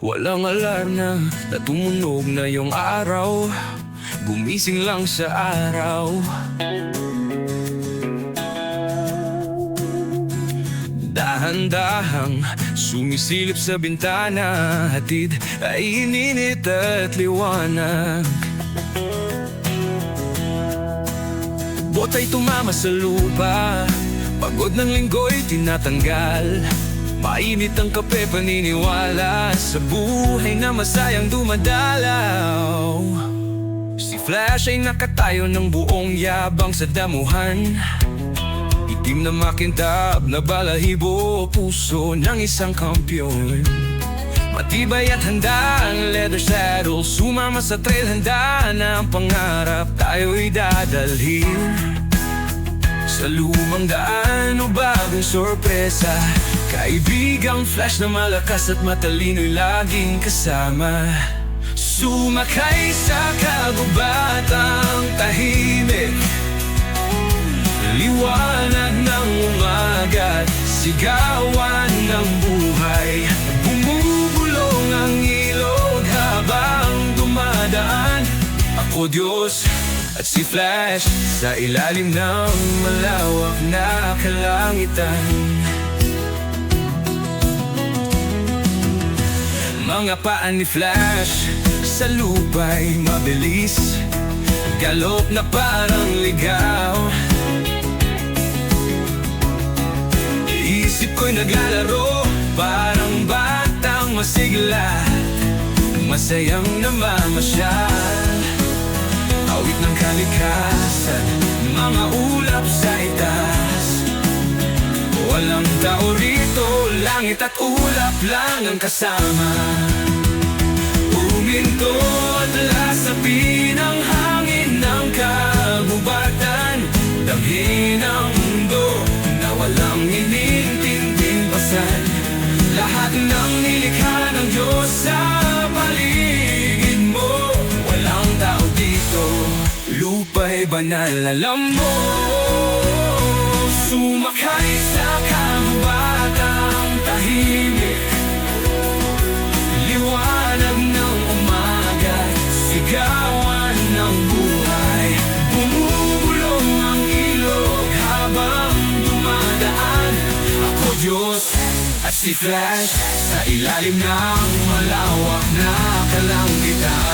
Walang alarna na tumunog na yung araw. Gumising lang sa araw. Dahan-dahang sumisilip sa bintana Hatid ay ininit at liwanag. Bota'y tumama sa lupa Pagod ng linggo'y tinatanggal Mainit ang kape paniniwala Sa buhay na masayang dumadalaw. Si Flash ay nakatayo ng buong yabang sa damuhan. Itim na makintab na balahibo Puso ng isang kampyon Matibay at handa ang leather saddle Sumama sa trail, handa na ang pangarap Tayo'y dadalhin Sa lumang daan o bagong sorpresa Kaibigang flash na malakas at matalino'y laging kasama. Sumakay sa kagubatang tahimik Liwanag ng umagat Sigawan ng buhay. Bumubulong ang ilog habang dumadaan. Ako Diyos at si Flash Sa ilalim ng malawak na kalangitan. Mga paan ni Flash Sa lupa'y mabilis. Galop na parang ligaw. Isip ko'y naglalaro Parang batang masigla. Masayang namamasyal Awit ng kalikasan Mga ulap sa itaas. Walang tao rito Langit at ulap lang ang kasama. Uminto at lasapin ang hangin ng kagubatan Damhin ang lupa'y banal Alam mo, sumakay sa kagubatang tahimik. Liwanag ng umaga, sigawan ng buhay. Bumubulong ang ilog habang dumadaan. Ako Diyos at si Flash Sa ilalim ng malawak na kalangitan